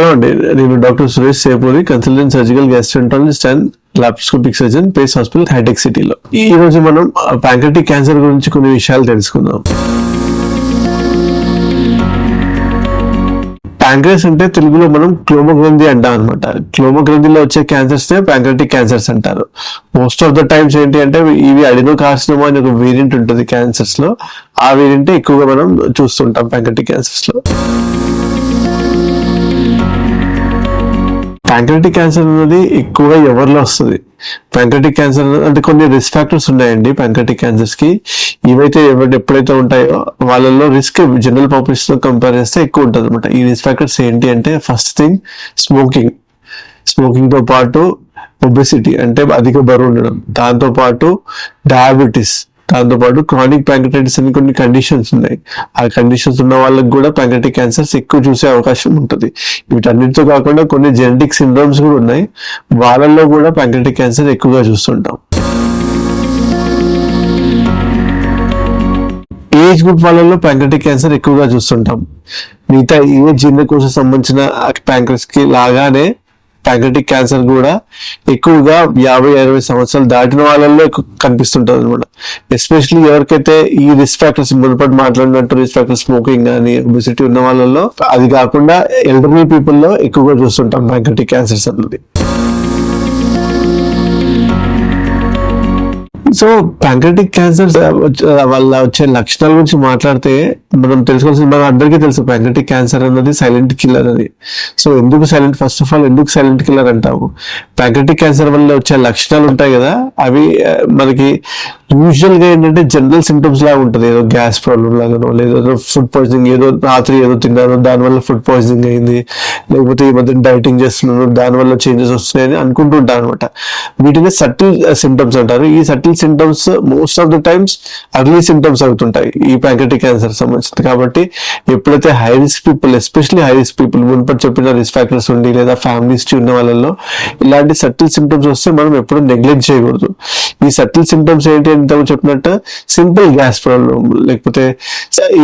Hello అండి. నేను doctor Suresh Sepuri consultant surgical gastroenterologist and laparoscopic surgeon pace hospital hitech సిటీలో ఈ రోజు మనం ప్యాంక్రటిక్ క్యాన్సర్ గురించి కొన్ని విషయాలు తెలుసుకుందాం. ప్యాంక్రస్ అంటే తెలుగులో మనం క్లోమగ్రంథి అంటాం అనమాట క్లోమగ్రంథిలో వచ్చే క్యాన్సర్స్ నే ప్యాంక్రటిక్ క్యాన్సర్స్ అంటారు. మోస్ట్ ఆఫ్ ద టైమ్స్ ఏంటి అంటే ఇవి అడినో కార్సినోమా అనే ఒక వేరియంట్ ఉంటుంది క్యాన్సర్స్లో. ఆ వేరియంటే ఎక్కువగా మనం చూస్తుంటాం ప్యాంక్రటిక్ క్యాన్సర్స్లో. ప్యాంక్రటిక్ క్యాన్సర్ అనేది ఎక్కువగా ఎవరిలో వస్తుంది? ప్యాంక్రటిక్ క్యాన్సర్ అంటే కొన్ని రిస్క్ ఫ్యాక్టర్స్ ఉన్నాయండి ప్యాంక్రటిక్ క్యాన్సర్స్కి. ఇవైతే ఎవరి ఎప్పుడైతే ఉంటాయో వాళ్ళలో రిస్క్ జనరల్ పాపులేషన్ కంపేర్ చేస్తే ఎక్కువ ఉంటుంది అనమాట ఈ రిస్క్ ఫ్యాక్టర్స్ ఏంటి అంటే ఫస్ట్ థింగ్ స్మోకింగ్ స్మోకింగ్తో పాటు ఒబెసిటీ అంటే అధిక బరువు ఉండడం. దాంతో పాటు డయాబెటీస్ దాంతో పాటు క్రానిక్ ప్యాంక్రటైటిస్ అని కొన్ని కండిషన్స్ ఉన్నాయి. ఆ కండిషన్స్ ఉన్న వాళ్ళకి కూడా ప్యాంక్రటిక్ క్యాన్సర్స్ ఎక్కువ చూసే అవకాశం ఉంటుంది. వీటన్నిటితో కాకుండా కొన్ని జెనెటిక్ సిండ్రోమ్స్ కూడా ఉన్నాయి. వాళ్ళల్లో కూడా ప్యాంక్రటిక్ క్యాన్సర్ ఎక్కువగా చూస్తుంటాం. ఏజ్ గ్రూప్ వాళ్ళలో ప్యాంక్రటిక్ క్యాన్సర్ ఎక్కువగా చూస్తుంటాం. మిగతా ఏ జీర్ణకోశ సంబంధించిన ప్యాంక్రస్కి లాగానే ప్యాంక్రటిక్ క్యాన్సర్ కూడా ఎక్కువగా యాభై అరవై సంవత్సరాలు దాటిన వాళ్ళల్లో ఎక్కువ కనిపిస్తుంటుంది అనమాట ఎస్పెషల్లీ ఎవరికైతే ఈ రిస్క్ ఫ్యాక్టర్స్ మునుపటి మాట్లాడినట్టు రిస్క్ ఫ్యాక్టర్స్ స్మోకింగ్ కానీ ఒబిసిటీ ఉన్న వాళ్ళల్లో అది కాకుండా ఎల్డర్లీ పీపుల్లో ఎక్కువగా చూస్తుంటాం ప్యాంక్రటిక్ క్యాన్సర్స్ అన్నది. So pancreatic uh, cancer uh, వల్ల వచ్చే లక్షణాల గురించి మాట్లాడితే మనం తెలుసుకోవాల్సింది మన అందరికీ తెలుసు ప్యాంక్రటిక్ క్యాన్సర్ అన్నది సైలెంట్ కిల్లర్ అని సో ఎందుకు సైలెంట్ ఫస్ట్ ఆఫ్ ఆల్ ఎందుకు సైలెంట్ కిల్లర్ అంటాము? ప్యాంక్రటిక్ క్యాన్సర్ వల్ల వచ్చే లక్షణాలు ఉంటాయి కదా అవి uh, మనకి యూజువల్గా ఏంటంటే జనరల్ సిమ్టమ్స్ లాగా ఉంటుంది. ఏదో గ్యాస్ ప్రాబ్లం లాగానో లేదా ఫుడ్ పాయిజనింగ్ ఏదో రాత్రి ఏదో తిన్నాను దానివల్ల ఫుడ్ పాయిజనింగ్ అయింది. లేకపోతే ఈ మధ్య డైటింగ్ చేస్తున్నాను దానివల్ల చేంజెస్ వస్తున్నాయని అనుకుంటుంటాను అనమాట వీటిని సటిల్ సిమ్టమ్స్ uh, అంటారు. ఈ subtle symptoms most of the times early symptoms అవుతుంటాయి. ఈ ప్యాంక్రటిక్ క్యాన్సర్ సంబంధించింది. కాబట్టి ఎప్పుడైతే high risk people especially high risk people మునుపటి చెప్పిన రిస్క్ ఫ్యాక్టర్స్ ఉండి లేదా ఫ్యామిలీస్ ఉన్న వాళ్ళలో ఇలాంటి సటిల్ సిమ్టమ్స్ వస్తే మనం ఎప్పుడు నెగ్లెక్ట్ చేయకూడదు. ఈ సటిల్ సిమ్టమ్స్ ఏంటి ఇంతకు చెప్పినట్టు సింపుల్ గ్యాస్ ప్రాబ్లం లేకపోతే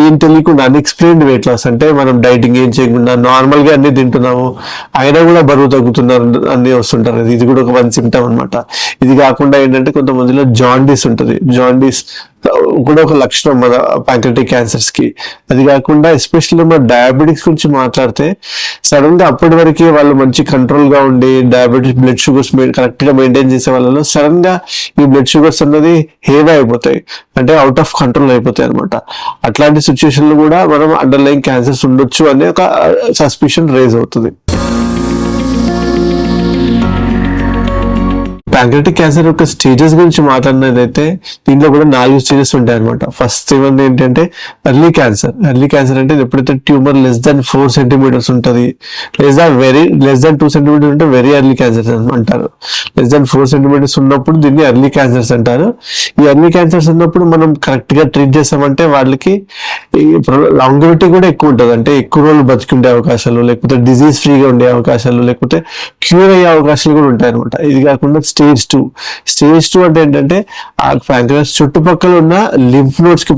ఏం తెలియకుండా అన్ఎక్స్ప్లెయిన్డ్ వెయిట్ లాస్ అంటే మనం డైటింగ్ ఏం చేయకుండా నార్మల్గా అన్ని తింటున్నాము అయినా కూడా బరువు తగ్గుతున్నారు అన్ని వస్తుంటారు. ఇది కూడా ఒక వన్ సిమ్టమ్ అన్నమాట. ఇది కాకుండా ఏంటంటే కొంతమందిలో జాండీస్ ఉంటుంది. జాండీస్ కూడా ఒక లక్షణం మన ప్యాంక్రటిక్ క్యాన్సర్స్కి. అది కాకుండా ఎస్పెషల్లీ మన డయాబెటిక్స్ గురించి మాట్లాడితే సడన్గా అప్పటి వరకే వాళ్ళు మంచి కంట్రోల్గా ఉండి డయాబెటిస్ బ్లడ్ షుగర్స్ కరెక్ట్గా మెయింటైన్ చేసే వాళ్ళలో సడన్గా ఈ బ్లడ్ షుగర్స్ అన్నది హేవ్ అయిపోతాయి. అంటే అవుట్ ఆఫ్ కంట్రోల్ అయిపోతాయి అనమాట అట్లాంటి సిచ్యువేషన్లో కూడా మనం అండర్లైన్ క్యాన్సర్స్ ఉండొచ్చు అనే ఒక uh, సస్పిషన్ రేజ్ అవుతుంది. ప్యాంక్రటిక్ క్యాన్సర్ యొక్క స్టేజెస్ గురించి మాట్లాడినదైతే దీంట్లో కూడా నాలుగు స్టేజెస్ ఉంటాయి అనమాట ఫస్ట్ ఇవన్నీ ఏంటంటే ఎర్లీ క్యాన్సర్ ఎర్లీ క్యాన్సర్ అంటే ఎప్పుడైతే tumour less than four centimetres ఉంటుంది less than very less than two centimetres ఉంటే వెరీ ఎర్లీ క్యాన్సర్ అంటారు. లెస్ దాన్ ఫోర్ సెంటీమీటర్స్ ఉన్నప్పుడు దీన్ని ఎర్లీ క్యాన్సర్స్ అంటారు. ఈ ఎర్లీ క్యాన్సర్స్ ఉన్నప్పుడు మనం కరెక్ట్గా ట్రీట్ చేసామంటే వాళ్ళకి లాంగ్విటీ కూడా ఎక్కువ ఉంటుంది. అంటే ఎక్కువ రోజులు బతికుండే అవకాశాలు లేకపోతే డిజీజ్ ఫ్రీగా ఉండే అవకాశాలు లేకపోతే క్యూర్ అయ్యే అవకాశాలు కూడా ఉంటాయి అనమాట ఇది కాకుండా స్టేజ్ టూ. స్టేజ్ టూ అంటే ఏంటంటే ఆ ప్యాంక్రస్ చుట్టుపక్కల ఉన్న లింఫ్ నోట్స్కి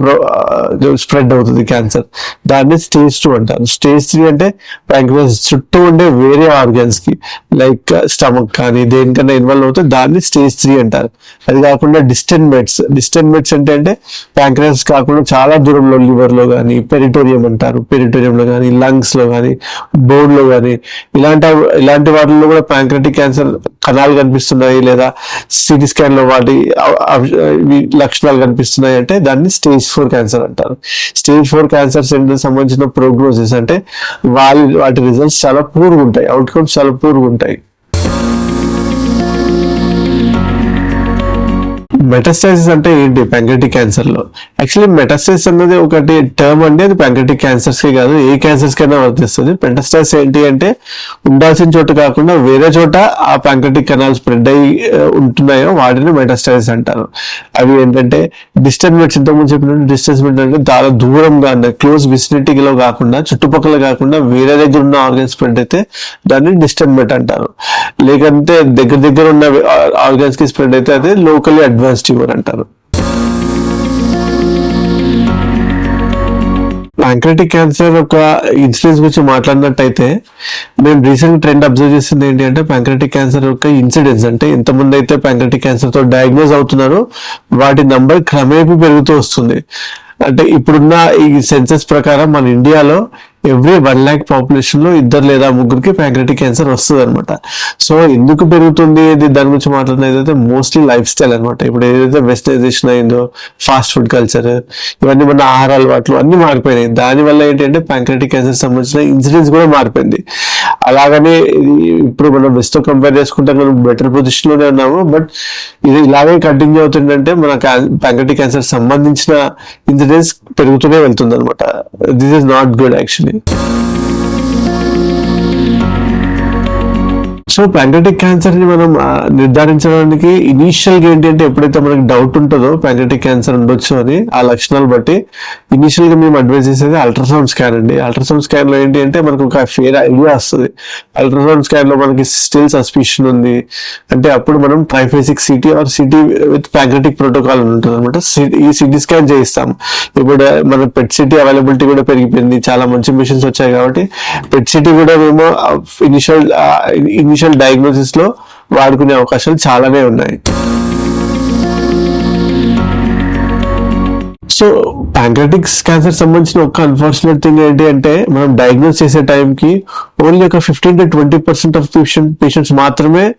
స్ప్రెడ్ అవుతుంది క్యాన్సర్ దాన్ని స్టేజ్ టూ అంటారు. స్టేజ్ త్రీ అంటే ప్యాంక్రస్ చుట్టూ ఉండే వేరే ఆర్గన్స్కి లైక్ స్టమక్ uh, కానీ దేనికన్నా ఇన్వాల్వ్ అవుతే దాన్ని స్టేజ్ త్రీ అంటారు. అది కాకుండా డిస్టెంట్ మెట్స్ అంటే అంటే ప్యాంక్రస్ కాకుండా చాలా దూరంలో లివర్లో కానీ పెరిటోరియం అంటారు. పెరిటోరియం లో కానీ లంగ్స్లో కానీ బోన్లో కానీ ఇలాంటి ఇలాంటి వాటిల్లో కూడా ప్యాంక్రటిక్ క్యాన్సర్ కణాలు కనిపిస్తున్నాయి. లేదా సిటీ స్కాన్లో వాటి లక్షణాలు కనిపిస్తున్నాయి అంటే దాన్ని స్టేజ్ ఫోర్ క్యాన్సర్ అంటారు. స్టేజ్ ఫోర్ క్యాన్సర్ సెంటర్ సంబంధించిన ప్రోగ్నోసిస్ అంటే వాళ్ళ వాటి రిజల్ట్స్ చాలా పూర్గా ఉంటాయి. అవుట్కమ్స్ చాలా పూర్గా ఉంటాయి. మెటాస్టైసిస్ అంటే ఏంటి? ప్యాంక్రటిక్ క్యాన్సర్లో యాక్చువల్లీ మెటాస్టైసిస్ అన్నది ఒకటి టర్మ్ అండి. అది ప్యాంక్రటిక్ క్యాన్సర్స్కి కాదు. ఏ క్యాన్సర్స్కి అయినా వర్తిస్తుంది. మెటాస్టైసిస్ ఏంటి అంటే ఉండాల్సిన చోట కాకుండా వేరే చోట ఆ ప్యాంక్రటిక్ కెనాల్ స్ప్రెడ్ అయ్యి ఉంటున్నాయో వాటిని మెటాస్టైసిస్ అంటారు. అవి ఏంటంటే డిస్టెన్స్ ఇంతకుముందు చెప్పినట్టు డిస్టెన్స్ అంటే చాలా దూరంగా క్లోజ్ విసినిటీలో కాకుండా చుట్టుపక్కల కాకుండా వేరే దగ్గర ఉన్న ఆర్గన్స్ స్ప్రెడ్ అయితే దాన్ని డిస్టెన్స్ అంటారు. లేకంటే దగ్గర దగ్గర ఉన్న ఆర్గన్స్కి స్ప్రెడ్ అయితే అదే లోకల్లీ అడ్వాన్స్ ఫెస్టివల్ అంటారు. ప్యాంక్రెటిక్ క్యాన్సర్ ఒక ఇన్సిడెన్స్ గురించి మాట్లాడినట్టయితే మేము రీసెంట్ ట్రెండ్ అబ్జర్వ్ చేసింది ఏంటి అంటే ప్యాంక్రెటిక్ క్యాన్సర్ యొక్క ఇన్సిడెన్స్ అంటే ఎంతమంది అయితే ప్యాంక్రెటిక్ క్యాన్సర్తో డయాగ్నోజ్ అవుతున్నారో వాటి నంబర్ క్రమేపీ పెరుగుతూ వస్తుంది. అంటే ఇప్పుడున్న ఈ సెన్సెస్ ప్రకారం మన ఇండియాలో ఎవ్రీ వన్ ల్యాక్ పాపులేషన్లో ఇద్దరు లేదా ముగ్గురికి ప్యాంక్రెటిక్ క్యాన్సర్ వస్తుంది అనమాట. సో ఎందుకు పెరుగుతుంది? ఇది దాని గురించి మాట్లాడినది అయితే మోస్ట్లీ లైఫ్ స్టైల్ అనమాట. ఇప్పుడు ఏదైతే వెస్టైజేషన్ అయిందో ఫాస్ట్ ఫుడ్ కల్చర్ ఇవన్నీ మన ఆహార అలవాట్లు అన్ని మారిపోయినాయి. దానివల్ల ఏంటంటే ప్యాంక్రెటిక్ క్యాన్సర్ సంబంధించిన ఇన్సిడెన్స్ కూడా మారిపోయింది. అలాగనే ఇప్పుడు మనం వెస్ట్తో కంపేర్ చేసుకుంటే మనం బెటర్ పొజిషన్లోనే ఉన్నాము. బట్ ఇది ఇలాగే కంటిన్యూ అవుతుందంటే మన ప్యాంక్రెటిక్ క్యాన్సర్ సంబంధించిన ఇన్సిడెన్స్ పెరుగుతూనే వెళ్తుంది అనమాట this is not good actually önemli. So pancreatic క్యాన్సర్ని మనం నిర్ధారించడానికి ఇనీషియల్గా ఏంటి అంటే ఎప్పుడైతే మనకి డౌట్ ఉంటుందో ప్యాంక్రటిక్ క్యాన్సర్ ఉండొచ్చు అని ఆ లక్షణాలు బట్టి ఇనీషియల్గా మేము అడ్వైజ్ చేసేది అల్ట్రాసౌండ్ స్కాన్ అండి. అల్ట్రాసౌండ్ స్కాన్లో ఏంటి అంటే మనకు ఒక ఫేర్ ఐడియా వస్తుంది. అల్ట్రాసౌండ్ స్కాన్లో మనకి స్టిల్ సస్పిషన్ ఉంది. అంటే అప్పుడు మనం triphasic CT or CT with pancreatic protocol అని ఉంటుంది అనమాట ఈ సిటీ స్కాన్ చేయిస్తాం ఇప్పుడు మన పెట్ సిటీ అవైలబిలిటీ కూడా పెరిగిపోయింది. చాలా మంచి మిషన్స్ వచ్చాయి కాబట్టి పెట్ సిటీ కూడా మేము ఇనిషియల్ ఇనిషియల్ డయాగ్నోసిస్లో వాడుకునే అవకాశాలు చాలానే ఉన్నాయి. సో ప్యాంక్రటిక్స్ క్యాన్సర్ సంబంధించిన ఒక అన్ఫార్చునేట్ థింగ్ ఏంటి అంటే మనం డయాగ్నోస్ చేసే టైంకి ఓన్లీ ఒక fifteen to twenty percent of patient patients మాత్రమే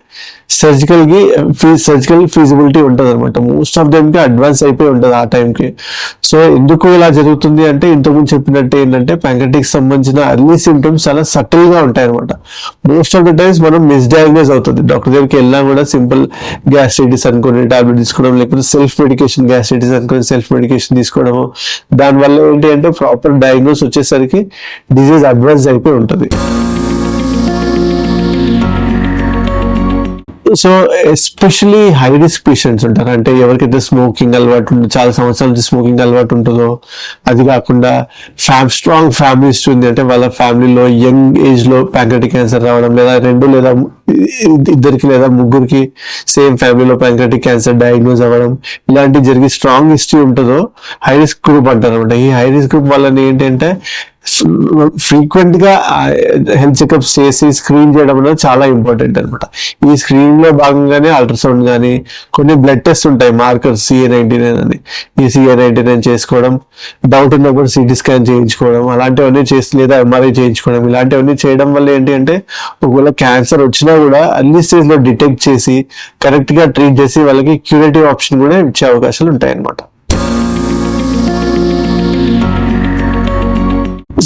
సర్జికల్కి కి సర్జికల్ ఫీజిబిలిటీ ఉంటుంది అనమాట మోస్ట్ ఆఫ్ దెమ్కి అడ్వాన్స్ అయిపోయి ఉంటుంది ఆ టైంకి సో ఎందుకు ఇలా జరుగుతుంది అంటే ఇంతకుముందు చెప్పినట్టు ఏంటంటే ప్యాంకటిక్ సంబంధించిన అర్లీ సిమ్టమ్స్ చాలా సటిల్గా ఉంటాయి అనమాట మోస్ట్ ఆఫ్ ద టైమ్స్ మనం మిస్డయాగ్నోస్ అవుతుంది. డాక్టర్ దగ్గరికి వెళ్ళినా కూడా సింపుల్ గ్యాస్ట్రైటిస్ అనుకుని టాబ్లెట్ తీసుకోవడం లేకపోతే సెల్ఫ్ మెడికేషన్ గ్యాస్ట్రైటిస్ అనుకుని సెల్ఫ్ మెడికేషన్ తీసుకోవడము. దానివల్ల ఏంటి అంటే ప్రాపర్ డయాగ్నోస్ వచ్చేసరికి డిజీజ్ అడ్వాన్స్ అయిపోయి ఉంటుంది. So especially high risk patients ఉంటారు. అంటే ఎవరికైతే స్మోకింగ్ అలవాటు ఉంటుందో చాలా సంవత్సరాల నుంచి స్మోకింగ్ అలవాటు ఉంటుందో అది కాకుండా ఫ్యామ్ స్ట్రాంగ్ ఫ్యామిలీస్ ఉంది. అంటే వాళ్ళ ఫ్యామిలీలో యంగ్ ఏజ్లో ప్యాంక్రెటిక్ క్యాన్సర్ రావడం లేదా రెండు లేదా ఇద్దరికి లేదా ముగ్గురికి సేమ్ ఫ్యామిలీలో ప్యాంక్రెటిక్ క్యాన్సర్ డయాగ్నోజ్ అవ్వడం ఇలాంటి జరిగి స్ట్రాంగ్ హిస్టరీ ఉంటుందో హై రిస్క్ గ్రూప్ అంటారు అనమాట ఈ హై రిస్క్ గ్రూప్ వల్ల ఏంటంటే ఫ్రీక్వెంట్గా హెల్త్ చెకప్స్ చేసి స్క్రీన్ చేయడం అనేది చాలా ఇంపార్టెంట్ అనమాట ఈ స్క్రీన్లో భాగంగానే అల్ట్రాసౌండ్ కానీ కొన్ని బ్లడ్ టెస్ట్ ఉంటాయి మార్కర్స్ సిఏ నైన్టీ నైన్ అని. ఈ సిఏ నైన్టీ నైన్ చేసుకోవడం డౌట్ ఉన్నప్పుడు సిటీ స్కాన్ చేయించుకోవడం అలాంటివన్నీ చేసి లేదా ఎంఆర్ఐ చేయించుకోవడం ఇలాంటివన్నీ చేయడం వల్ల ఏంటి అంటే ఒకవేళ క్యాన్సర్ వచ్చినా కూడా అన్ని స్టేజ్లో డిటెక్ట్ చేసి కరెక్ట్గా ట్రీట్ చేసి వాళ్ళకి క్యూరేటివ్ ఆప్షన్ కూడా ఇచ్చే అవకాశాలు ఉంటాయి అనమాట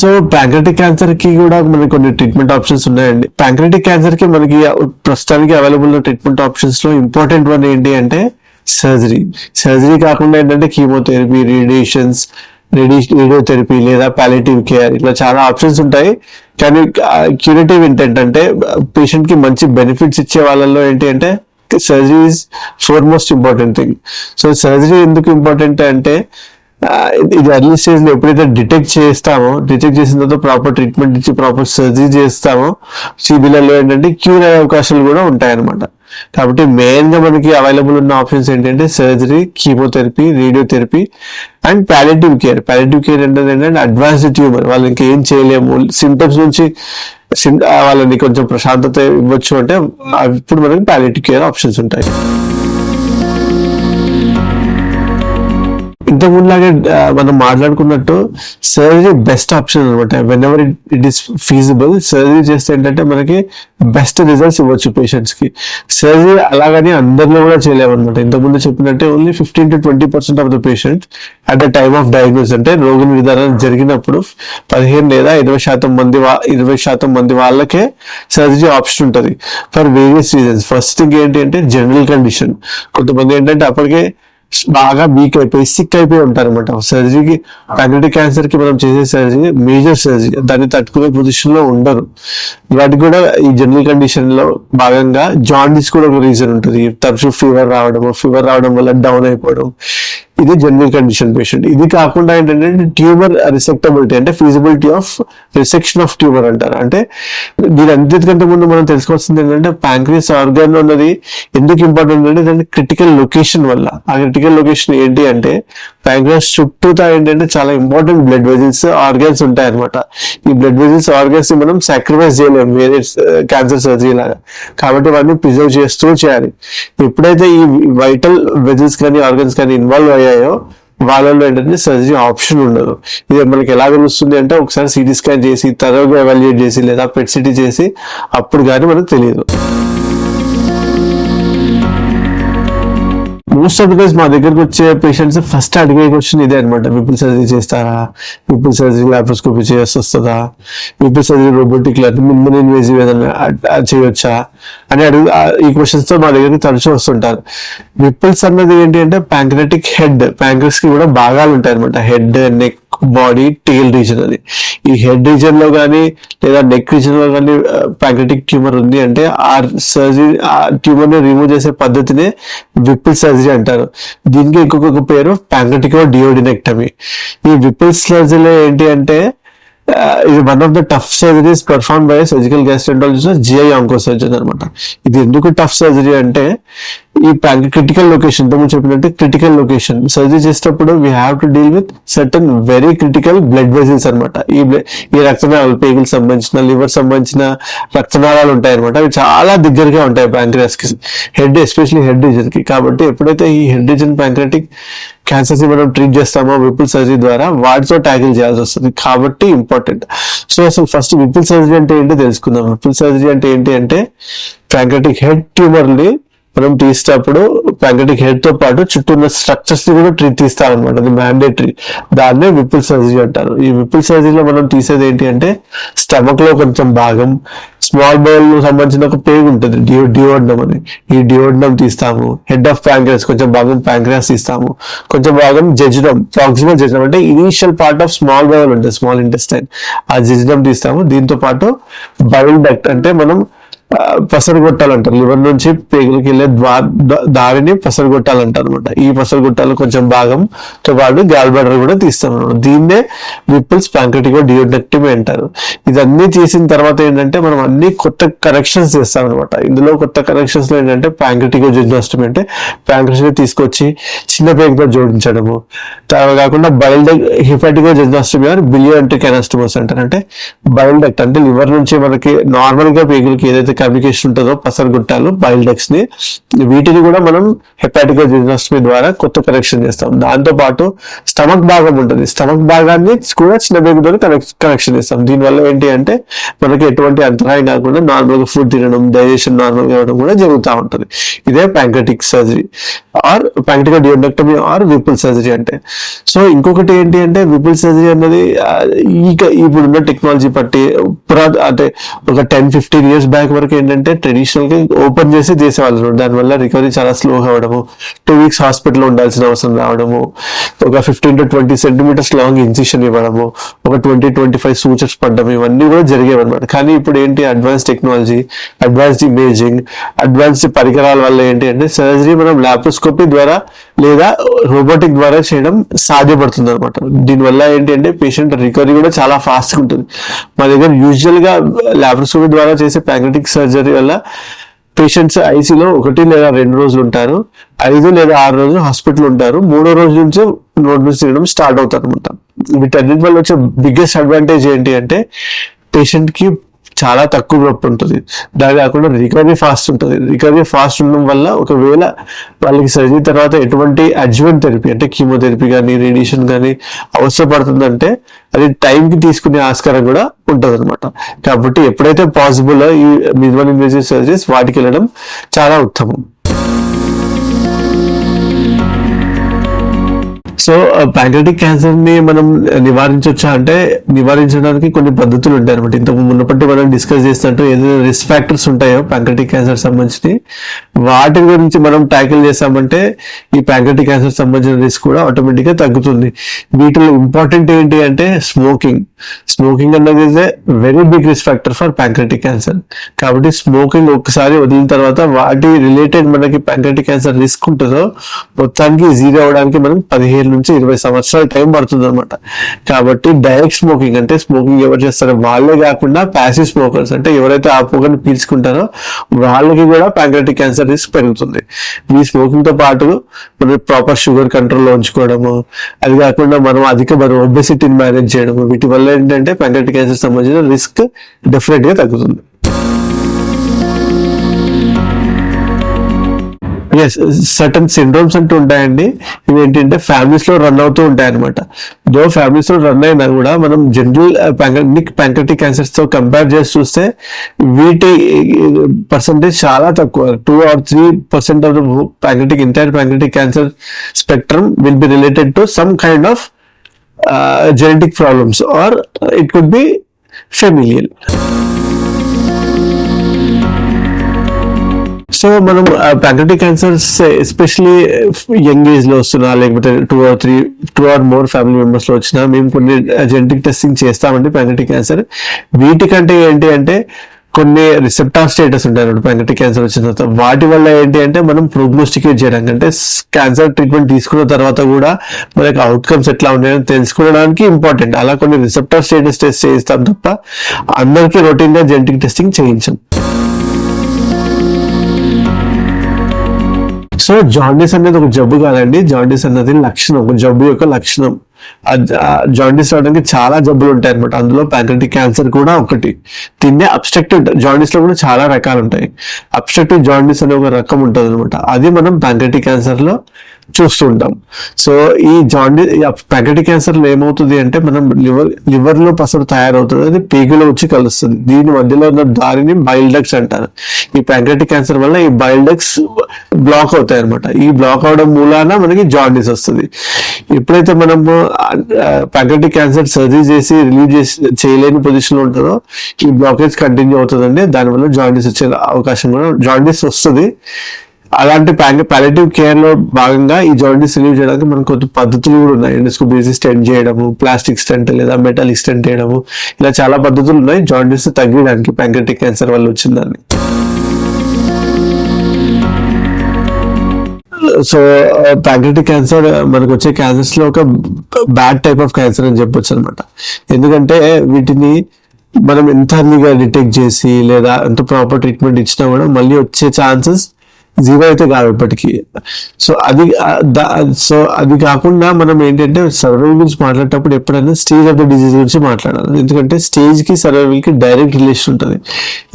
సో ప్యాంక్రటిక్ క్యాన్సర్కి కూడా మనకి కొన్ని ట్రీట్మెంట్ ఆప్షన్స్ ఉన్నాయండి. ప్యాంక్రెటిక్ క్యాన్సర్కి మనకి ప్రస్తుతానికి అవైలబుల్ ట్రీట్మెంట్ ఆప్షన్స్లో ఇంపార్టెంట్ వన్ ఏంటి అంటే సర్జరీ సర్జరీ కాకుండా ఏంటంటే కీమోథెరపీ రేడియేషన్స్ రేడియోథెరపీ లేదా పాలిటివ్ కేర్ ఇట్లా చాలా ఆప్షన్స్ ఉంటాయి. కానీ క్యూరేటివ్ ఇంటెంట్ అంటే పేషెంట్కి మంచి బెనిఫిట్స్ ఇచ్చే వాళ్ళలో ఏంటి అంటే surgery is for most important thing so surgery ఎందుకు ఇంపార్టెంట్ అంటే ఇది అర్లీ స్టేజ్లో ఎప్పుడైతే డిటెక్ట్ చేస్తామో డిటెక్ట్ చేసిన తర్వాత ప్రాపర్ ట్రీట్మెంట్ ఇచ్చి ప్రాపర్ సర్జరీ చేస్తామో సిబిలలో ఏంటంటే క్యూర్ అయ్యే అవకాశాలు కూడా ఉంటాయన్నమాట. కాబట్టి మెయిన్గా మనకి అవైలబుల్ ఉన్న ఆప్షన్స్ ఏంటంటే surgery chemotherapy radiotherapy and palliative care palliative care అంటే ఏంటంటే అడ్వాన్స్డ్ ట్యూమర్ వాళ్ళు ఇంకేం చేయలేము. సింటమ్స్ నుంచి వాళ్ళని కొంచెం ప్రశాంతత ఇవ్వచ్చు అంటే అవి ఇప్పుడు మనకి పాలిటివ్ కేర్ ఆప్షన్స్ ఉంటాయి. ఇంతకుముందులాగే మనం మాట్లాడుకున్నట్టు సర్జరీ బెస్ట్ ఆప్షన్ అనమాట whenever it is feasible surgery చేస్తే ఏంటంటే మనకి బెస్ట్ రిజల్ట్స్ ఇవ్వచ్చు పేషెంట్స్కి సర్జరీ అలాగని అందరిలో కూడా చేయలేము అనమాట ఇంతకుముందు చెప్పినట్టే only fifteen to twenty percent of the patient at the time of diagnose అంటే రోగ నిర్ధారణ జరిగినప్పుడు పదిహేను లేదా ఇరవై శాతం మంది ఇరవై శాతం మంది వాళ్ళకే సర్జరీ ఆప్షన్ ఉంటుంది. For various reasons first thing ఏంటి అంటే జనరల్ కండిషన్ కొంతమంది ఏంటంటే అప్పటికే బాగా వీక్ అయిపోయి సిక్ అయిపోయి ఉంటారు అనమాట సర్జరీకి ప్యాంక్రెటిక్ క్యాన్సర్కి మనం చేసే సర్జరీ మేజర్ సర్జరీ దాన్ని తట్టుకునే పొజిషన్లో ఉండరు. వాటికి కూడా ఈ జనరల్ కండిషన్లో భాగంగా జాండీస్ కూడా ఒక రీజన్ ఉంటుంది. తరచూ ఫీవర్ రావడం ఫీవర్ రావడం వల్ల డౌన్ అయిపోవడం ఇది జనరల్ కండిషన్ పేషెంట్ ఇది కాకుండా ఏంటంటే ట్యూమర్ రిసెక్టబిలిటీ అంటే feasibility of resection of tumour అంటారు. అంటే దీని అన్నిటికంటే ముందు మనం తెలుసుకోవాల్సింది ఏంటంటే ప్యాంక్రియస్ ఆర్గాన్ ఉన్నది. ఎందుకు ఇంపార్టెంట్ అంటే దాని క్రిటికల్ లొకేషన్ వల్ల. ఆ క్రిటికల్ లొకేషన్ ఏంటి అంటే ప్యాంక్రియస్ చుట్టూతా ఏంటంటే చాలా ఇంపార్టెంట్ బ్లడ్ వెజిల్స్ ఆర్గాన్స్ ఉంటాయి అనమాట ఈ బ్లడ్ వెజిల్స్ ఆర్గాన్స్ని మనం సాక్రిఫైస్ చేయలేము. వేరే క్యాన్సర్ సర్జరీ లాగా. కాబట్టి వాటిని ప్రిజర్వ్ చేస్తూ చేయాలి. ఎప్పుడైతే ఈ వైటల్ వెజిల్స్ కానీ ఆర్గన్స్ కానీ ఇన్వాల్వ్ అయ్యాయి వాళ్ళలో ఏంటంటే సర్జరీ ఆప్షన్ ఉండదు. ఇది మనకి ఎలా తెలుస్తుంది అంటే ఒకసారి సిటీ స్కాన్ చేసి తరవుగా ఎవాల్యుయేట్ చేసి లేదా పెట్ సిటీ చేసి అప్పుడు కానీ మనకు తెలియదు. మోస్ట్ ఆఫ్ ద కేస్ మా దగ్గరకు వచ్చే పేషెంట్స్ ఫస్ట్ అడిగే క్వశ్చన్ ఇదే అనమాట విపుల్ సర్జరీ చేస్తారా? విపుల్ సర్జరీ లాప్రోస్కోపీ చేయాల్సి వస్తుందా? Whipple surgery robotic minimally invasive ఏదైనా చేయొచ్చా? అని అడుగు ఆ- ఈ క్వశ్చన్స్తో మా దగ్గరికి తరచూ వస్తుంటారు. విపుల్స్ అన్నది ఏంటి అంటే ప్యాంక్రటిక్ హెడ్ ప్యాంక్రస్కి కూడా భాగాలు ఉంటాయి అనమాట head neck body tail region అది. ఈ హెడ్ రీజన్లో కానీ లేదా నెక్ రీజన్లో కానీ ప్యాంక్రటిక్ ట్యూమర్ ఉంది అంటే ఆ సర్జరీ ఆ ట్యూమర్ని రిమూవ్ చేసే పద్ధతినే విప్పిల్ సర్జరీ అంటారు. దీనికి ఇంకొక పేరు ప్యాంక్రటిక్ డియోడినెక్టమీ ఈ విప్పిల్ సర్జరీలో ఏంటి అంటే one of the tough surgeries perform by surgical gastroenterologist GI onco surgeon అనమాట. ఇది ఎందుకు టఫ్ సర్జరీ అంటే ఈ క్రిటికల్ లొకేషన్ ఇంతకు చెప్పినట్టు క్రిటికల్ లొకేషన్ సర్జరీ చేసేటప్పుడు we have to deal with certain very critical blood vessels అనమాట. ఈ ఈ రక్తనాళాలు పేగులకు సంబంధించిన లివర్ సంబంధించిన రక్తనాళాలు ఉంటాయి అనమాట అవి చాలా దగ్గరగా ఉంటాయి ప్యాంక్రియాస్కి. హెడ్ ఎస్పెషల్లీ హెడ్ రీజన్కి. కాబట్టి ఎప్పుడైతే ఈ హెడ్ రీజన్ ప్యాంక్రటిక్ క్యాన్సర్స్ని మనం ట్రీట్ చేస్తామో? విపుల్ సర్జరీ ద్వారా వాటితో ట్యాకిల్ చేయాల్సి వస్తుంది. కాబట్టి ఇంపార్టెంట్ సో అసలు ఫస్ట్ విపుల్ సర్జరీ అంటే ఏంటో తెలుసుకుందాం. విపుల్ సర్జరీ అంటే ఏంటి అంటే ప్యాంక్రటిక్ హెడ్ ట్యూమర్ని మనం తీసేటప్పుడు ప్యాంక్రటిక్ హెడ్తో పాటు చుట్టూ ఉన్న స్ట్రక్చర్స్ని కూడా ట్రీట్ తీస్తామన్నమాట అది మ్యాండేటరీ దాన్నే విపుల్ సర్జరీ అంటారు. ఈ విపుల్ సర్జరీలో మనం తీసేది ఏంటి అంటే స్టమక్లో కొంచెం భాగం స్మాల్ బౌల్ సంబంధించిన ఒక పేగు ఉంటుంది. డియో డియోడ్నం అని. ఈ డియోడ్నం తీస్తాము. హెడ్ ఆఫ్ ప్యాంక్రాస్ కొంచెం భాగం ప్యాంక్రస్ తీస్తాము. కొంచెం భాగం జడ్జిడం ప్రాక్సిమల్ జడ్జిడం అంటే initial part of small bowel ఉంటుంది స్మాల్ ఇంటెస్టైన్ ఆ జడ్జిడం తీస్తాము. దీంతో పాటు బైల్ డక్ట్ అంటే మనం పసరగొట్టాలంటారు. లివర్ నుంచి పేగులకి వెళ్ళే ద్వా దారిని పసరగొట్టాలంటారు అనమాట ఈ పసరగొట్టాలు కొంచెం భాగంతో పాటు గ్యాల్ బ్లాడర్ కూడా తీస్తాం అనమాట దీన్నే విప్పుల్స్ ప్యాంక్రటిక్ డియోడక్టమీ అంటారు. ఇదన్నీ చేసిన తర్వాత ఏంటంటే మనం అన్ని కొత్త కరెక్షన్స్ చేస్తాం అనమాట ఇందులో కొత్త కరెక్షన్స్లో ఏంటంటే ప్యాంక్రటిక్ జిమ్నాస్టమీ అంటే ప్యాంక్రస్ తీసుకొచ్చి చిన్న పేగుతో జోడించడము. తర్వాత కాకుండా బయల్ హిపాటికో జిమ్నాస్టమీ ఆర్ అంటే కెనాస్టమోస్ అంటారు. అంటే బయల్ డక్ట్ అంటే లివర్ నుంచి మనకి నార్మల్గా పేగులకి ఏదైతే అప్లికేషన్ ఉంటుందో పసరగుట్టాలు బయల్ని వీటిని కూడా మనం హెపాటికో జిమ్నాస్టమీ ద్వారా కొత్త కనెక్షన్ చేస్తాం. దాంతో పాటు స్టమక్ భాగం ఉంటుంది. స్టమక్ భాగాన్ని కూడా చిన్న బేగుతో కనెక్షన్ చేస్తాం. దీనివల్ల ఏంటి అంటే మనకి ఎటువంటి అంతరాయం కాకుండా నార్మల్గా ఫుడ్ తినడం డైజెషన్ నార్మల్గా అవ్వడం కూడా జరుగుతూ ఉంటుంది. ఇదే pancreatic surgery or pancreatic duodenectomy or Whipple surgery అంటే. సో ఇంకొకటి ఏంటి అంటే విపుల్ సర్జరీ అన్నది ఇక ఇప్పుడున్న టెక్నాలజీ బట్టి పురా అంటే ఒక టెన్ ఫిఫ్టీన్ ఇయర్స్ బ్యాక్ వరకు ఏంటంటే ట్రెడిషనల్గా ఓపెన్ చేసి చేసేవాళ్ళు దానివల్ల రికవరీ చాలా స్లో అవ్వడము టూ వీక్స్ హాస్పిటల్ ఉండాల్సిన అవసరం రావడము ఒక fifteen to twenty centimetres long incision ఇవ్వడము ఒక ట్వంటీ ట్వంటీ ఫైవ్ సూచర్స్ పడడం ఇవన్నీ కూడా జరిగేవి అనమాట కానీ ఇప్పుడు ఏంటి advance technology advanced imaging advanced పరికరాల వల్ల ఏంటి అంటే సర్జరీ మనం లాప్రోస్కోపీ ద్వారా లేదా రోబోటిక్ ద్వారా చేయడం సాధ్యపడుతుంది అనమాట దీనివల్ల ఏంటి అంటే పేషెంట్ రికవరీ కూడా చాలా ఫాస్ట్గా ఉంటుంది. మా దగ్గర యూజువల్గా ల్యాబ్రోస్కోపీ ద్వారా చేసే ప్యాంక్రటిక్ సర్జరీ వల్ల పేషెంట్స్ ఐసీలో ఒకటి లేదా రెండు రోజులు ఉంటారు. ఐదు లేదా ఆరు రోజులు హాస్పిటల్ ఉంటారు. మూడో రోజు నుంచి నోట్ నుంచి తినడం స్టార్ట్ అవుతారు అనమాట వీటన్నిటి వల్ల వచ్చే బిగ్గెస్ట్ అడ్వాంటేజ్ ఏంటి అంటే పేషెంట్కి చాలా తక్కువ నొప్పి ఉంటుంది. దాని కాకుండా రికవరీ ఫాస్ట్ ఉంటుంది. రికవరీ ఫాస్ట్ ఉండడం వల్ల ఒకవేళ వాళ్ళకి సర్జరీ తర్వాత ఎటువంటి అడ్జువెంట్ థెరపీ అంటే కీమోథెరపీ కానీ రేడియేషన్ కానీ అవసరపడుతుందంటే అది టైంకి తీసుకునే ఆస్కారం కూడా ఉంటుంది అనమాట కాబట్టి ఎప్పుడైతే పాసిబుల్ ఈ మినిమల్ ఇన్వేజివ్ సర్జరీస్ వాటికి వెళ్ళడం చాలా ఉత్తమం. సో ప్యాంక్రటిక్ క్యాన్సర్ని మనం uh, నివారించవచ్చా అంటే నివారించడానికి కొన్ని పద్ధతులు ఉంటాయి అనమాట ఇంతకు మునుపటి మనం డిస్కస్ చేసినట్టు ఏదైనా రిస్క్ ఫ్యాక్టర్స్ ఉంటాయో ప్యాంక్రటిక్ క్యాన్సర్ సంబంధించి వాటి గురించి మనం ట్యాకిల్ చేసామంటే ఈ ప్యాంక్రటిక్ క్యాన్సర్ సంబంధించిన రిస్క్ కూడా ఆటోమేటిక్గా తగ్గుతుంది. వీటిలో ఇంపార్టెంట్ ఏంటి అంటే స్మోకింగ్ స్మోకింగ్ అన్నది is very big risk factor for pancreatic cancer కాబట్టి స్మోకింగ్ ఒకసారి వదిలిన తర్వాత వాటి రిలేటెడ్ మనకి ప్యాంక్రటిక్ క్యాన్సర్ రిస్క్ ఉంటుందో మొత్తానికి జీరో అవడానికి మనం పదిహేను నుంచి ఇరవై సంవత్సరాల టైం పడుతుంది అనమాట కాబట్టి డైరెక్ట్ స్మోకింగ్ అంటే స్మోకింగ్ ఎవరు చేస్తారో వాళ్ళే కాకుండా ప్యాసివ్ స్మోకర్స్ అంటే ఎవరైతే ఆ పొగను పీల్చుకుంటారో వాళ్ళకి కూడా ప్యాంక్రటిక్ క్యాన్సర్ రిస్క్ పెరుగుతుంది. ఈ స్మోకింగ్తో పాటు మనం ప్రాపర్ షుగర్ కంట్రోల్లో ఉంచుకోవడము అది కాకుండా మనం అధిక మనం ఒబెసిటీని మేనేజ్ చేయడము వీటి వల్ల ఏంటంటే ప్యాంక్రటిక్ క్యాన్సర్ సంబంధించిన రిస్క్ డెఫినెట్గా తగ్గుతుంది. ఎస్ సర్టన్ సిండ్రోమ్స్ అంటూ ఉంటాయండి. ఇవి ఏంటంటే ఫ్యామిలీస్లో రన్ అవుతూ ఉంటాయి అనమాట దో ఫ్యామిలీస్లో రన్ అయినా కూడా మనం జనరల్ ప్యాంక్రటిక్ ప్యాంక్రటిక్ క్యాన్సర్స్తో కంపేర్ చేసి చూస్తే వీటి పర్సంటేజ్ చాలా తక్కువ. Two or three percent of the pancreatic entire pancreatic cancer spectrum will be related to some kind of genetic problems or it could be familial so మనం pancreatic cancers especially young ఏజ్లో వస్తున్నా లేకపోతే two or three two or more family మెంబర్స్లో వచ్చినా మేము కొన్ని genetic testing చేస్తామండి pancreatic cancer వీటికంటే ఏంటి అంటే కొన్ని రిసెప్టార్ స్టేటస్ ఉంటాయి అన్నమాట ప్యాంక్రటిక్ క్యాన్సర్ వచ్చిన తర్వాత. వాటి వల్ల ఏంటి అంటే మనం ప్రోగ్నోస్టికేట్ చేయడానికి అంటే క్యాన్సర్ ట్రీట్మెంట్ తీసుకున్న తర్వాత కూడా మనకి అవుట్కమ్స్ ఎట్లా ఉన్నాయని తెలుసుకోవడానికి ఇంపార్టెంట్ అలా కొన్ని రిసెప్టార్ స్టేటస్ టెస్ట్ చేయిస్తాం తప్ప అందరికీ రొటీన్గా జెనెటిక్ టెస్టింగ్ చేయించాం. సో జాండీస్ అనేది ఒక జబ్బు కాదండి. జాండీస్ అనేది లక్షణం ఒక జబ్బు యొక్క లక్షణం. జాండీస్ రావడానికి చాలా జబ్బులు ఉంటాయి అనమాట అందులో ప్యాంక్రటిక్ క్యాన్సర్ కూడా ఒకటి. తినే అబ్స్ట్రక్టివ్ జాండీస్లో కూడా చాలా రకాలు ఉంటాయి. అబ్స్ట్రక్టివ్ జాండీస్ అనే ఒక రకం ఉంటుంది అనమాట అది మనం ప్యాంక్రటిక్ క్యాన్సర్లో చూస్తూ ఉంటాం. సో ఈ జాండీ ప్యాంక్రటిక్ క్యాన్సర్లో ఏమవుతుంది అంటే మనం లివర్ లివర్లో పసరు తయారవుతుంది. అది పేగులో వచ్చి కలుస్తుంది. దీని మధ్యలో ఉన్న దారిని బైల్ డక్స్ అంటారు. ఈ ప్యాంక్రటిక్ క్యాన్సర్ వల్ల ఈ బైల్ డక్స్ బ్లాక్ అవుతాయి అనమాట ఈ బ్లాక్ అవడం మూలాన మనకి జాండీస్ వస్తుంది. ఎప్పుడైతే మనము ప్యాంక్రటిక్ క్యాన్సర్ సర్జరీ చేసి రిలీవ్ చేసి చేయలేని పొజిషన్లో ఉంటుందో ఈ బ్లాకేజ్ కంటిన్యూ అవుతుందండి. దానివల్ల జాండీస్ వచ్చే అవకాశం కూడా జాండీస్ వస్తుంది. అలాంటి పాలిటివ్ కేర్లో భాగంగా ఈ జాయింటీస్ రిలీవ్ చేయడానికి మనకు కొంత పద్ధతులు కూడా ఉన్నాయి. ఎండోస్కోపీ చేసి స్టెంట్ చేయడము ప్లాస్టిక్ స్టెంట్ లేదా మెటల్ స్టెంట్ చేయడము ఇలా చాలా పద్ధతులు ఉన్నాయి జాయింట్స్ తగ్గడానికి ప్యాంక్రటిక్ క్యాన్సర్ వల్ల వచ్చిందని సో ప్యాంక్రటిక్ క్యాన్సర్ మనకు వచ్చే క్యాన్సర్స్లో ఒక బ్యాడ్ టైప్ ఆఫ్ క్యాన్సర్ అని చెప్పొచ్చు అనమాట ఎందుకంటే వీటిని మనం ఎంత అర్లీగా డిటెక్ట్ చేసి లేదా ఎంత ప్రాపర్ ట్రీట్మెంట్ ఇచ్చినా కూడా మళ్ళీ వచ్చే ఛాన్సెస్ జీరో అయితే కాదు ఇప్పటికీ. సో అది దా- సో అది కాకుండా మనం ఏంటంటే సర్వైవల్ గురించి మాట్లాడేటప్పుడు ఎప్పుడైనా స్టేజ్ ఆఫ్ ద డిజీజ్ గురించి మాట్లాడాలి. ఎందుకంటే స్టేజ్కి సర్వైవల్కి డైరెక్ట్ రిలేషన్ ఉంటుంది.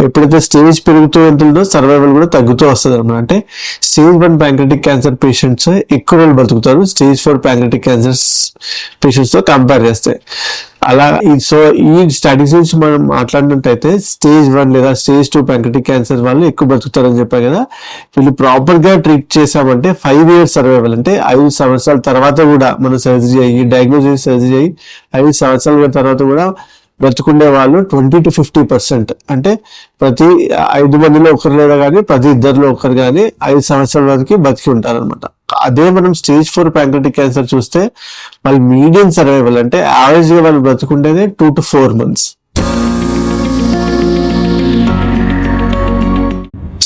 ఎప్పుడైతే స్టేజ్ పెరుగుతూ వెళ్తుందో సర్వైవల్ కూడా తగ్గుతూ వస్తుంది అనమాట అంటే stage one pancreatic cancer patients ఎక్కువ రోజులు బతుకుతారు. స్టేజ్ ఫోర్ ప్యాంక్రటిక్ క్యాన్సర్ పేషెంట్స్తో కంపేర్ చేస్తే. అలా ఈ- సో ఈ స్టడీస్ నుంచి మనం మాట్లాడినట్టయితే స్టేజ్ వన్ లేదా స్టేజ్ టూ ప్యాంక్రటిక్ క్యాన్సర్ వాళ్ళు ఎక్కువ బతుకుతారని చెప్పారు కదా. వీళ్ళు ప్రాపర్గా ట్రీట్ చేసామంటే ఫైవ్ ఇయర్స్ సర్వైవల్ అంటే ఐదు సంవత్సరాల తర్వాత కూడా మనం సర్జరీ అయ్యి డయాగ్నోస్ చేసి సర్జరీ అయ్యి ఐదు సంవత్సరాల తర్వాత కూడా బ్రతుకుండే వాళ్ళు ట్వంటీ టు ఫిఫ్టీ పర్సెంట్. అంటే ప్రతి ఐదు మందిలో ఒకరు లేదా కానీ ప్రతి ఇద్దరిలో ఒకరు కానీ ఐదు సంవత్సరాల వరకు బతికి ఉంటారనమాట అదే మనం స్టేజ్ ఫోర్ ప్యాంక్రటిక్ క్యాన్సర్ చూస్తే వాళ్ళు మీడియం సర్వైవల్ అంటే యావరేజ్గా వాళ్ళు బ్రతుకుండేది two to four months.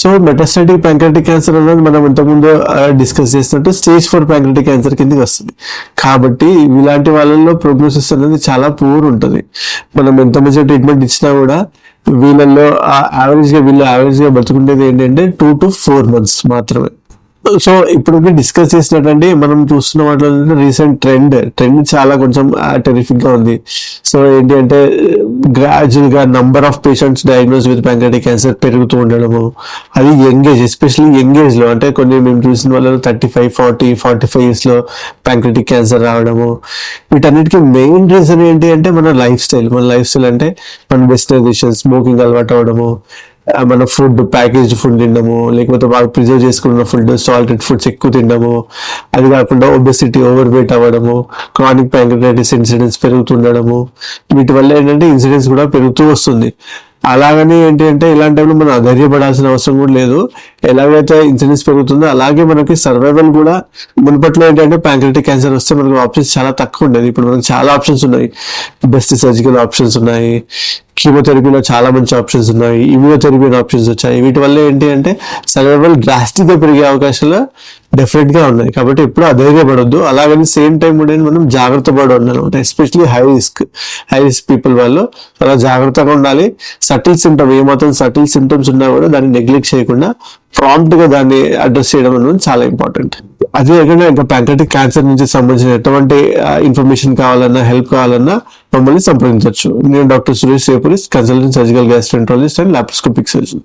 So metastatic pancreatic cancer అనేది మనం ఇంతకుముందు డిస్కస్ చేసినట్టు స్టేజ్ ఫోర్ ప్యాంక్రటిక్ క్యాన్సర్ కిందకి వస్తుంది. కాబట్టి ఇలాంటి వాళ్ళల్లో ప్రోగ్నోసిస్ అనేది చాలా పూర్ ఉంటుంది. మనం ఎంత మంచి ట్రీట్మెంట్ ఇచ్చినా కూడా వీళ్ళల్లో యావరేజ్గా వీళ్ళు యావరేజ్గా బతుకుండేది ఏంటంటే టూ టు ఫోర్ మంత్స్ మాత్రమే. సో ఇప్పుడు డిస్కస్ చేసినట్టండి మనం చూస్తున్న వాటిలో రీసెంట్ ట్రెండ్ ట్రెండ్ చాలా కొంచెం టెరిఫిక్గా ఉంది. సో ఏంటి అంటే గ్రాడ్యువల్గా number of patients diagnose with pancreatic cancer పెరుగుతూ ఉండడము అది యంగ్ ఏజ్ ఎస్పెషల్లీ యంగ్ ఏజ్లో అంటే కొన్ని మేము చూసిన వాళ్ళలో thirty five forty forty five ఇయర్స్లో ప్యాంక్రటిక్ క్యాన్సర్ రావడము. వీటన్నిటికీ మెయిన్ రీజన్ ఏంటి అంటే మన లైఫ్ స్టైల్ మన లైఫ్ స్టైల్ అంటే మన వెస్టర్నైజేషన్ స్మోకింగ్ అలవాటు అవడము మన ఫుడ్ ప్యాకేజ్డ్ ఫుడ్ తినడము లేకపోతే బాగా ప్రిజర్వ్ చేసుకున్న ఫుడ్ సాల్టెడ్ ఫుడ్స్ ఎక్కువ తినడము అది కాకుండా ఒబెసిటీ ఓవర్ వెయిట్ అవ్వడము క్రానిక్ ప్యాంక్రటైటిస్ ఇన్సిడెంట్స్ పెరుగుతుండడము వీటి వల్ల ఏంటంటే ఇన్సిడెంట్స్ కూడా పెరుగుతూ వస్తుంది. అలాగని ఏంటి అంటే ఇలాంటి టైంలో మనం అధైర్యపడాల్సిన అవసరం కూడా లేదు. ఎలాగైతే ఇన్సిడెన్స్ పెరుగుతుందో అలాగే మనకి సర్వైవల్ కూడా మునుపట్లో ఏంటంటే ప్యాంక్రెటిక్ క్యాన్సర్ వస్తే మనకు ఆప్షన్స్ చాలా తక్కువ ఉండేది ఇప్పుడు మనకు చాలా ఆప్షన్స్ ఉన్నాయి. బెస్ట్ సర్జికల్ ఆప్షన్స్ ఉన్నాయి. కీమోథెరపీలో చాలా మంచి ఆప్షన్స్ ఉన్నాయి. ఇమ్యూనోథెరపీ ఆప్షన్స్ వచ్చాయి. వీటి వల్ల ఏంటి అంటే సర్వైవల్ డ్రాస్టిక్గా పెరిగే అవకాశాలు డెఫినెట్గా ఉన్నాయి. కాబట్టి ఎప్పుడు అధైర్యపడొద్దు. అలాగని సేమ్ టైం కూడా మనం జాగ్రత్త పడి ఉండాలన్నమాట especially high risk high risk people వాళ్ళు చాలా జాగ్రత్తగా ఉండాలి. సటిల్ సిమ్టమ్ ఏమాత్రం సటిల్ సిమ్టమ్స్ ఉన్నా కూడా దాన్ని నెగ్లెక్ట్ చేయకుండా ప్రాంప్ట్గా దాన్ని అడ్రస్ చేయడం అనేది చాలా ఇంపార్టెంట్ అదే ఇంకా ప్యాంక్రటిక్ క్యాన్సర్ నుంచి సంబంధించిన ఎటువంటి ఇన్ఫర్మేషన్ కావాలన్నా హెల్ప్ కావాలన్నా మమ్మల్ని సంప్రదించవచ్చు. నేను doctor Suresh సేపురిస్ consultant surgical gastroenterologist and laparoscopic surgeon